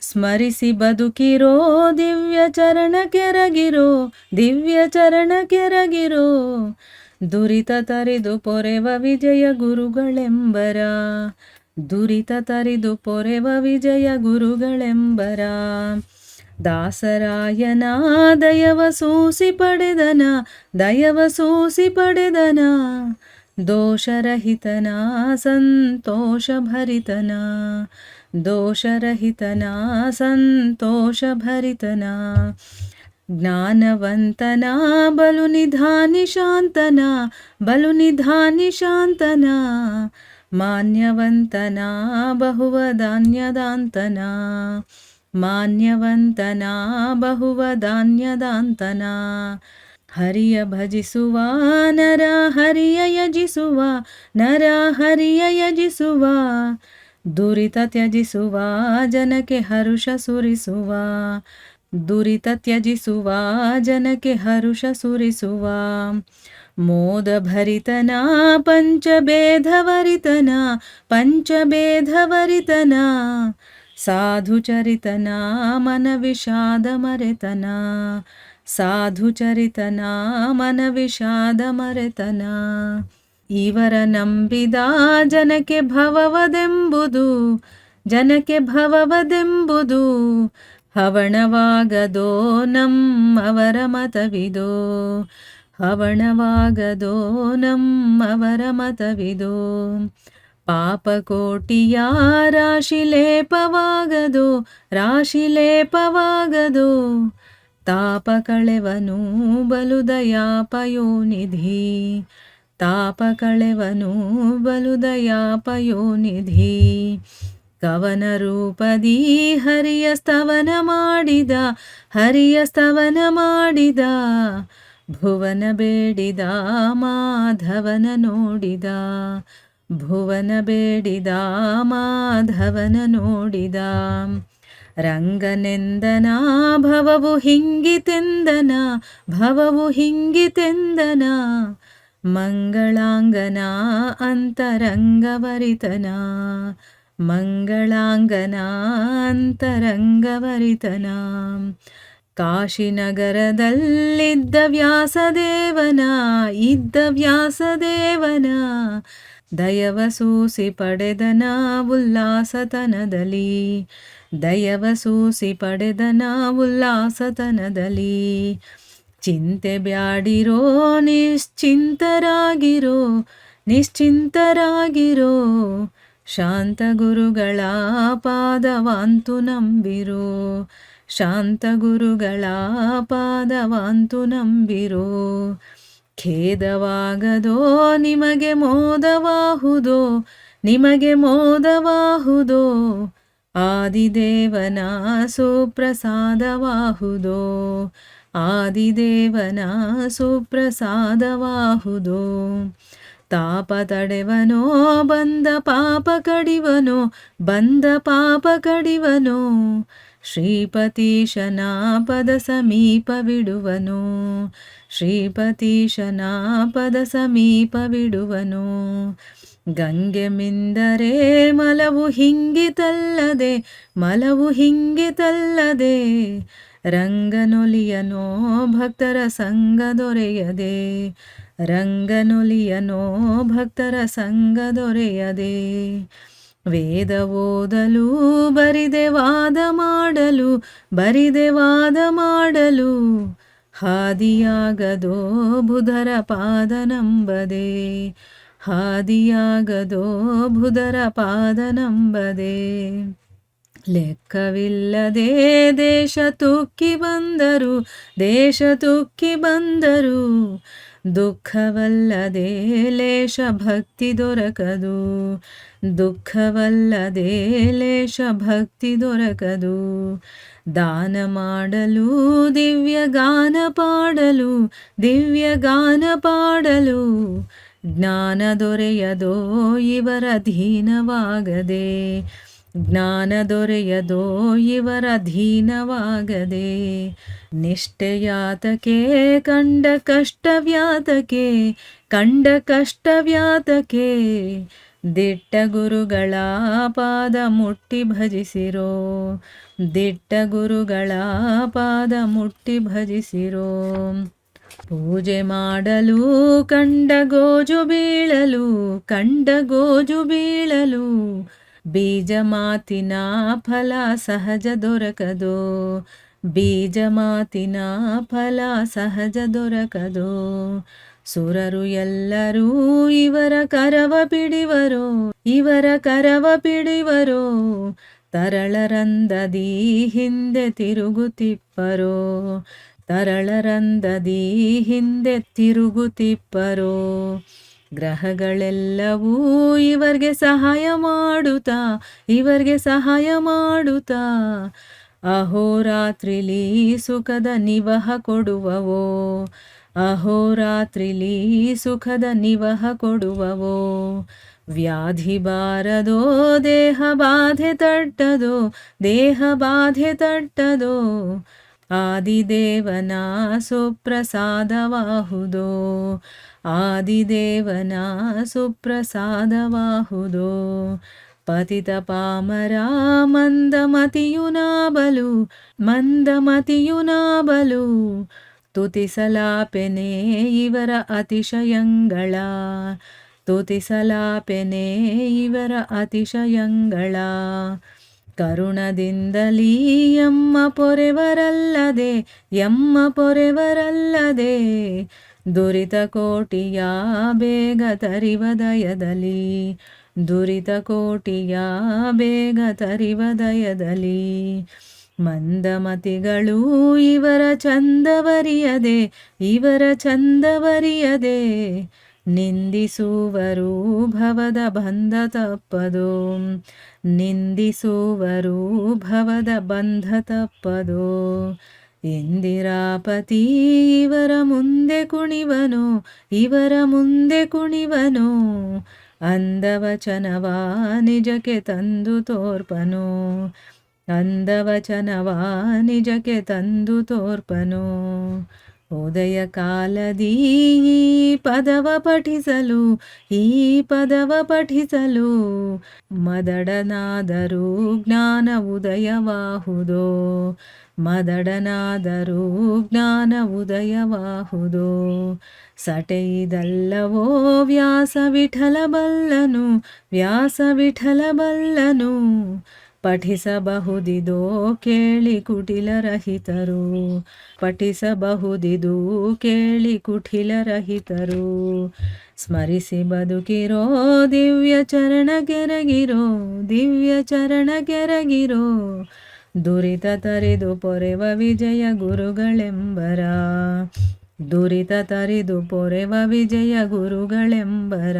ಸ್ಮರಿಸಿ ಬದುಕಿರೋ ದಿವ್ಯ ಚರಣ ಕೆರಗಿರೋ, ದಿವ್ಯ ಚರಣ ಕೆರಗಿರೋ. ದುರಿತ ತರಿದು ಪೊರೆವ ವಿಜಯ ಗುರುಗಳೆಂಬರ. ದುರಿತ ತರಿದು ಪೊರೆವ ವಿಜಯ ಗುರುಗಳೆಂಬರ. ದಾಸರಾಯನ ದಯವ ಸೂಸಿ ಪಡೆದನ, ದಯವ ಸೂಸಿ ಪಡೆದನ. ದೋಷರಹಿತನ ಸಂತೋಷ ಭರಿತನ ಜ್ಞಾನವಂತನ ಬಲು ನಿಧಾನಿ ಶಾಂತನ ಬಲು ನಿಧಾನಿ ಶಾಂತನ ಮಾನ್ಯವಂತನ ಬಹುವಧಾನ್ಯದಾಂತನ ಮಾನ್ಯವಂತನ ಬಹುವಧಾನ್ಯದಾಂತನ ಹರಿಯ ಭಜಿಸುವ, ನರ ಹರಿಯ ಯಜಿಸುವ, ನರ ಹರಿಯ ಯಜಿಸುವ ದುರಿತ ತ್ಯಜಿಸುವ ಜನಕ್ಕೆ ಹರುಷ ಸುರಿಸುವ ದುರಿತ ತ್ಯಜಿಸುವ ಜನಕ್ಕೆ ಹರುಷ ಸುರಿಸುವ ಮೋದ ಭರಿತನ ಪಂಚಭೇದವರಿತನ ಪಂಚಭೇದವರಿತನ ಸಾಧು ಚರಿತನ ಮನ ವಿಷಾದ ಮರೆತನ ಸಾಧು ಚರಿತನ ಮನ ವಿಷಾದ ಮರೆತನ ಇವರ ನಂಬಿದ ಜನಕ್ಕೆ ಭವವದೆಂಬುದು ಜನಕ್ಕೆ ಭವವದೆಂಬುದು, ಹವಣವಾಗದೋ ನಮ್ಮವರ ಮತವಿದೋ, ಹವಣವಾಗದೋ ನಮ್ಮವರ ಮತವಿದೋ ಪಾಪಕೋಟಿಯ ರಾಶಿಲೇಪವಾಗದು ರಾಶಿಲೇಪವಾಗದು ತಾಪ ಕಳೆವನು ಬಲು ದಯಾಪಯೋನಿಧಿ ತಾಪ ಕಳೆವನು ಬಲು ದಯಾಪಯೋನಿಧಿ ಕವನ ರೂಪದಿ ಹರಿಯ ಸ್ತವನ ಮಾಡಿದ, ಹರಿಯ ಸ್ತವನ ಮಾಡಿದ. ಭುವನ ಬೇಡಿದ, ಮಾಧವನ ನೋಡಿದ. ಭುವನ ಬೇಡಿದ, ಮಾಧವನ ನೋಡಿದ. ರಂಗನೆಂದನ, ಭವವು ಹಿಂಗಿತೆಂದನ ಭವವು ಹಿಂಗಿತೆಂದನ ಮಂಗಳಾಂಗನ ಅಂತರಂಗವರಿತನ. ಮಂಗಳಾಂಗನ ಅಂತರಂಗವರಿತನ. ಕಾಶಿನಗರದಲ್ಲಿದ್ದ ವ್ಯಾಸದೇವನ, ಇದ್ದ ವ್ಯಾಸದೇವನ. ದಯವ ಸೂಸಿ ಪಡೆದನ ಉಲ್ಲಾಸತನದಲ್ಲಿ ದಯವ ಸೂಸಿ ಪಡೆದನ ಉಲ್ಲಾಸತನದಲ್ಲಿ ಚಿಂತೆ ಬ್ಯಾಡಿರೋ, ನಿಶ್ಚಿಂತರಾಗಿರೋ ನಿಶ್ಚಿಂತರಾಗಿರೋ, ಶಾಂತ ಗುರುಗಳ ಪಾದವಾಂತು ನಂಬಿರೋ, ಶಾಂತ ಗುರುಗಳ ಪಾದವಾಂತು ನಂಬಿರೋ. ಖೇದವಾಗದೋ, ನಿಮಗೆ ಮೋದವಾಹುದೋ ನಿಮಗೆ ಮೋದವಾಹುದೋ, ಆದಿದೇವನ ಸುಪ್ರಸಾದವಾಹುದೋ. ಆದಿದೇವನ ಸುಪ್ರಸಾದವಾಹುದೋ. ತಾಪ ತಡೆವನೋ ಬಂದ ಪಾಪ ಕಡಿವನೋ, ಬಂದ ಪಾಪ ಕಡಿವನೋ ಶ್ರೀಪತೀಶನ ಪದ ಸಮೀಪವಿಡುವನು ಶ್ರೀಪತೀಶನ ಪದ ಸಮೀಪವಿಡುವನು ಗಂಗೆ ಮಿಂದರೆ ಮಲವು ಹಿಂಗಿತಲ್ಲದೆ ಮಲವು ಹಿಂಗಿತಲ್ಲದೆ ರಂಗನೊಲಿಯನೋ ಭಕ್ತರ ಸಂಗ ದೊರೆಯದೆ, ರಂಗನೊಲಿಯನೋ ಭಕ್ತರ ಸಂಗ ದೊರೆಯದೆ. ವೇದ ಓದಲು, ಬರಿದೆ ವಾದ ಮಾಡಲು, ಬರಿದೆ ವಾದ ಮಾಡಲು, ಹಾದಿಯಾಗದೋ ಬುಧರ ಪಾದ ನಂಬದೆ, ಹಾದಿಯಾಗದೋ ಬುಧರ ಪಾದ ನಂಬದೆ. ಲೆಕ್ಕವಿಲ್ಲದೆ ದೇಶ ತುಕ್ಕಿ ಬಂದರು, ದೇಶ ತುಕ್ಕಿ ಬಂದರು. ದುಃಖವಲ್ಲದೆ ಲೇಷ ಭಕ್ತಿ ದೊರಕದು, ದುಃಖವಲ್ಲದೆ ಲೇಷ ಭಕ್ತಿ ದೊರಕದು. ದಾನ ಮಾಡಲು, ದಿವ್ಯ ಗಾನ ಪಾಡಲು, ದಿವ್ಯ ಗಾನ ಪಾಡಲು. ಜ್ಞಾನ ದೊರೆಯದೋ, ಇವರ ಅಧೀನವಾಗದೆ ಜ್ಞಾನ ದೊರೆಯದೋ ಇವರ ಅಧೀನವಾಗದೆ. ನಿಷ್ಠೆಯಾತಕೆ, ಕಂಡ ಕಷ್ಟವ್ಯಾತಕೆ ಕಂಡ ಕಷ್ಟವ್ಯಾತಕೆ. ದಿಟ್ಟ ಗುರುಗಳ ಪಾದ ಮುಟ್ಟಿ ಭಜಿಸಿರೋ, ದಿಟ್ಟ ಗುರುಗಳ ಪಾದ ಮುಟ್ಟಿ ಭಜಿಸಿರೋ. ಪೂಜೆ ಮಾಡಲು, ಕಂಡ ಗೋಜು ಬೀಳಲು, ಕಂಡ ಗೋಜು ಬೀಳಲು ಬೀಜ ಮಾತಿನ ಫಲ ಸಹಜ ದೊರಕದು. ಬೀಜ ಮಾತಿನ ಫಲ ಸಹಜ ದೊರಕದು. ಸುರರು ಎಲ್ಲರೂ ಇವರ ಕರವ ಬಿಡಿವರು, ಇವರ ಕರವ ಬಿಡಿವರು. ತರಳರಂದದಿ ಹಿಂದೆ ತಿರುಗುತ್ತಿಪ್ಪರೋ, ತರಳರಂದದಿ ಹಿಂದೆ ತಿರುಗುತ್ತಿಪ್ಪರೋ. ಗ್ರಹಗಳೆಲ್ಲವೂ ಇವರಿಗೆ ಸಹಾಯ ಮಾಡುತ್ತಾ, ಇವರಿಗೆ ಸಹಾಯ ಮಾಡುತ್ತಾ? ಅಹೋರಾತ್ರಿಲಿ ಸುಖದ ನಿವಹ ಕೊಡುವವೋ? ಅಹೋರಾತ್ರಿಲಿ ಸುಖದ ನಿವಹ ಕೊಡುವವೋ? ವ್ಯಾಧಿ ಬಾರದೋ, ದೇಹ ಬಾಧೆ ತಟ್ಟದೋ, ದೇಹ ಬಾಧೆ ತಟ್ಟದೋ? ಆದಿದೇವನ ಸುಪ್ರಸಾದವಾಹುದೋ ಆದಿದೇವನ ಸುಪ್ರಸಾದವಾಹುದೋ. ಪತಿತ ಪಾಮರ ಮಂದಮತಿಯುನಾಬಲು ಮಂದಮತಿಯುನಾಬಲು. ತುತಿಸಲಾಪೆನೆ ಇವರ ಅತಿಶಯಂಗಳ. ತುತಿಸಲಾಪೆನೆ ಇವರ ಅತಿಶಯಂಗಳ. ಕರುಣದಿಂದಲೀ ಎಮ್ಮ ಪೊರೆವರಲ್ಲದೆ ಎಮ್ಮ ಪೊರೆವರಲ್ಲದೆ ದುರಿತ ಕೋಟಿಯ ಬೇಗ ತರಿವದಯದಲ್ಲಿ ದುರಿತ ಕೋಟಿಯ ಬೇಗ ತರಿವದಯದಲ್ಲಿ ಮಂದಮತಿಗಳು ಇವರ ಚಂದವರಿಯದೆ ಇವರ ಚಂದವರಿಯದೆ. ನಿಂದಿಸುವರು ಭವದ ಬಂಧ ತಪ್ಪದು. ನಿಂದಿಸುವರು ಭವದ ಬಂಧ ತಪ್ಪದು. ಇಂದಿರಾಪತಿ ಇವರ ಮುಂದೆ ಕುಣಿವನು, ಇವರ ಮುಂದೆ ಕುಣಿವನು. ಅಂದವಚನವ ನಿಜಕ್ಕೆ ತಂದು ತೋರ್ಪನು. ಅಂದವಚನವ ನಿಜಕ್ಕೆ ತಂದು ತೋರ್ಪನು. ಉದಯ ಕಾಲದೀ ಪದವ ಪಠಿಸಲು, ಈ ಪದವ ಪಠಿಸಲು ಮದಡನಾದರೂ ಜ್ಞಾನ ಉದಯವಾಹುದೋ. ಮದಡನಾದರೂ ಜ್ಞಾನ ಉದಯವಾಹುದು. ಸಟೆಯಿದಲ್ಲವೋ ವ್ಯಾಸ ವಿಠಲ ಬಲ್ಲನು ವ್ಯಾಸ ವಿಠಲ ಬಲ್ಲನು ಪಠಿಸಬಹುದಿದೋ ಕೇಳಿ ಕುಟಿಲರಹಿತರು. ಪಠಿಸಬಹುದಿದು ಕೇಳಿ ಕುಟಿಲರಹಿತರು. ಸ್ಮರಿಸಿ ಬದುಕಿರೋ ದಿವ್ಯ ಚರಣ ಕೆರಗಿರೋ ದಿವ್ಯ ಚರಣ ಕೆರಗಿರೋ. ದುರಿತ ತರಿದು ಪೊರೆವ ವಿಜಯ ಗುರುಗಳೆಂಬರ. ದುರಿತ ತರಿದು ಪೊರೆವ ವಿಜಯ ಗುರುಗಳೆಂಬರ.